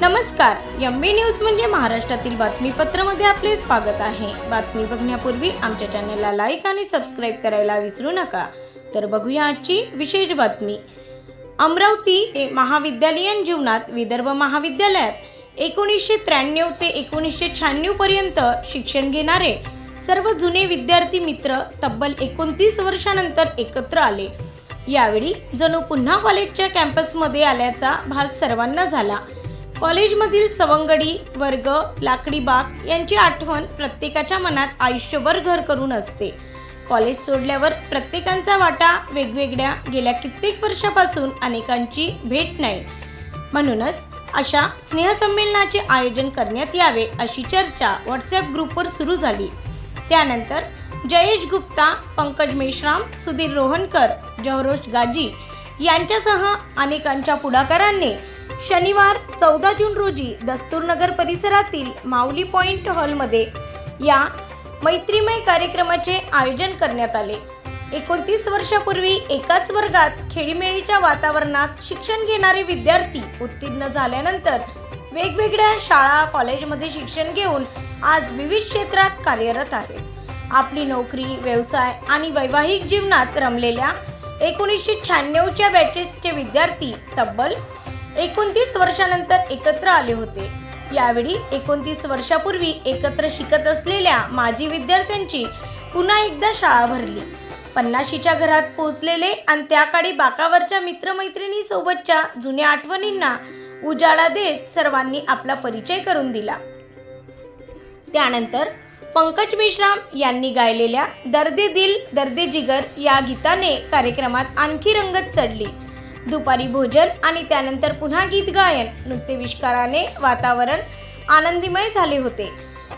नमस्कार M B news म्हणजे महाराष्ट्रातील बातमीपत्रामध्ये आपले स्वागत आहे. बातमी बघण्यापूर्वी आमच्या चॅनलला लाईक आणि सबस्क्राईब करायला विसरू नका. तर बघूया आजची विशेष बातमी. अमरावती हे महाविद्यालयीन जीवनात विदर्भ महाविद्यालयात एकोणीसशे त्र्याण्णव ते एकोणीसशे शहाण्णव पर्यंत शिक्षण घेणारे सर्व जुने विद्यार्थी मित्र तब्बल एकोणतीस वर्षानंतर एकत्र आले. यावेळी जणू पुन्हा कॉलेजच्या कॅम्पसमध्ये आल्याचा भास सर्वांना झाला. कॉलेजमधील सवंगडी वर्ग लाकडी बाग यांची आठवण प्रत्येकाच्या मनात आयुष्यभर घर करून असते. कॉलेज सोडल्यावर प्रत्येकांचा वाटा वेगवेगळ्या गेल्या कित्येक वर्षापासून अनेकांची भेट नाही. म्हणूनच अशा स्नेहसंमेलनाचे आयोजन करण्यात यावे अशी चर्चा व्हॉट्सॲप ग्रुपवर सुरू झाली. त्यानंतर जयेश गुप्ता पंकज मेश्राम सुधीर रोहनकर जहरोश गाजी यांच्यासह अनेकांच्या पुढाकारांनी शनिवार चौदा जून रोजी दस्तूरनगर परिसरातील माऊली पॉइंट हॉलमध्ये या मैत्रीमय कार्यक्रमाचे आयोजन करण्यात आले. एकोणतीस वर्षापूर्वी एकाच वर्गात खेळीमेळीच्या वातावरणात शिक्षण घेणारे विद्यार्थी उत्तीर्ण झाल्यानंतर वेगवेगळ्या शाळा कॉलेजमध्ये शिक्षण घेऊन आज विविध क्षेत्रात कार्यरत आहेत. आपली नोकरी व्यवसाय आणि वैवाहिक जीवनात रमलेल्या एकोणीसशे शहाण्णवच्या बॅचेसचे विद्यार्थी तब्बल एकोणतीस वर्षानंतर एकत्र आले होते. यावेळी एकोणतीस वर्षापूर्वी एकत्र शिकत असलेल्या माजी विद्यार्थ्यांची पुन्हा एकदा शाळा भरली. पन्नाशीच्या घरात पोहोचलेले आणि त्या काळी बाकावरच्या मित्रमैत्रिणीसोबतच्या जुन्या आठवणींना उजाळा देत सर्वांनी आपला परिचय करून दिला. त्यानंतर पंकज मेश्राम यांनी गायलेल्या दर्दे दिल दर्दे जिगर या गीताने कार्यक्रमात आणखी रंगत चढली. दुपारी भोजन आणि त्यानंतर पुन्हा गीत गायन. नृत्यविष्काराने वातावरण आनंदीमय झाले होते.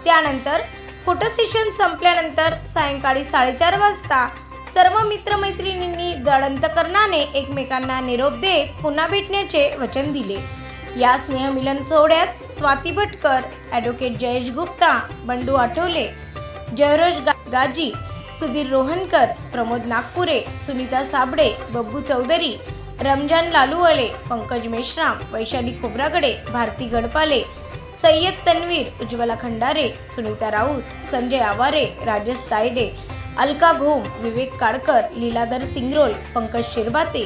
त्यानंतर फोटो सेशन संपल्यानंतर सायंकाळी साडेचार वाजता सर्व मित्रमैत्रिणींनी जडंतकरणाने एकमेकांना निरोप देत पुन्हा भेटण्याचे वचन दिले. या स्नेहमिलन सोहळ्यात स्वाती भटकर ॲडव्होकेट जयेश गुप्ता बंडू आठवले जयरोज गा गाजी सुधीर रोहनकर प्रमोद नागपुरे सुनीता साबडे बब्बू चौधरी रमजान लालूवाले पंकज मेश्राम वैशाली खोब्रागडे भारती गडपाले सय्यद तन्वीर उज्ज्वला खंडारे सुनीता राऊत संजय आवारे राजेश तायडे अलका घोम विवेक काडकर लीलाधर सिंगरोल पंकज शिरबाते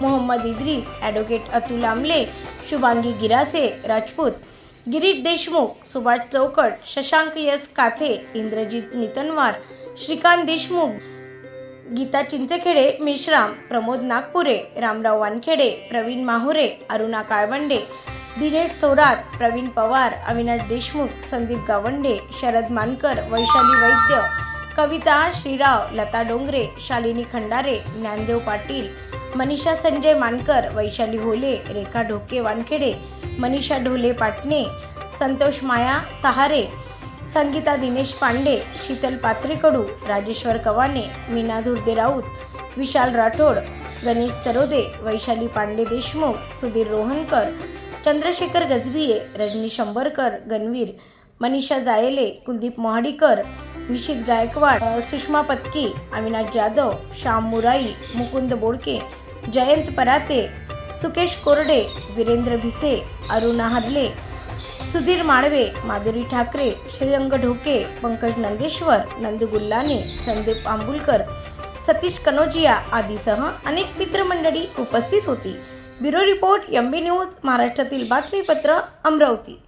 मोहम्मद इद्रीस ॲडव्होकेट अतुल आमले शुभांगी गिरासे राजपूत गिरीश देशमुख सुभाष चौकट शशांक यस काथे इंद्रजित नितनवार श्रीकांत देशमुख गीता चिंचखेडे मेश्राम प्रमोद नागपुरे रामराव वानखेडे प्रवीण माहुरे अरुणा काळवंडे दिनेश थोरात प्रवीण पवार अविनाश देशमुख संदीप गावंडे शरद मानकर वैशाली वैद्य कविता श्रीराव लता डोंगरे शालिनी खंडारे ज्ञानदेव पाटील मनीषा संजय मानकर वैशाली होले रेखा ढोके वानखेडे मनीषा ढोले पाटणे संतोष माया सहारे संगीता दिनेश पांडे शीतल पात्रेकडू राजेश्वर कवाने मीना धुर्दे राऊत विशाल राठोड गणेश सरोदे वैशाली पांडे देशमुख सुधीर रोहनकर चंद्रशेखर गजबिये रजनी शंभरकर गणवीर मनीषा जायले कुलदीप मोहाडीकर निशित गायकवाड सुषमा पत्की अविनाश जाधव श्याम मुराई मुकुंद बोडके जयंत पराते सुकेश कोरडे वीरेंद्र भिसे अरुणा हरले सुधीर माळवे माधुरी ठाकरे श्रीरंग ढोके पंकज नंदेश्वर नंदू गुल्लाने संदीप आंबुलकर सतीश कनोजिया आदीसह अनेक मित्रमंडळी उपस्थित होती. Bureau report M B news महाराष्ट्रातील बातमीपत्र अमरावती.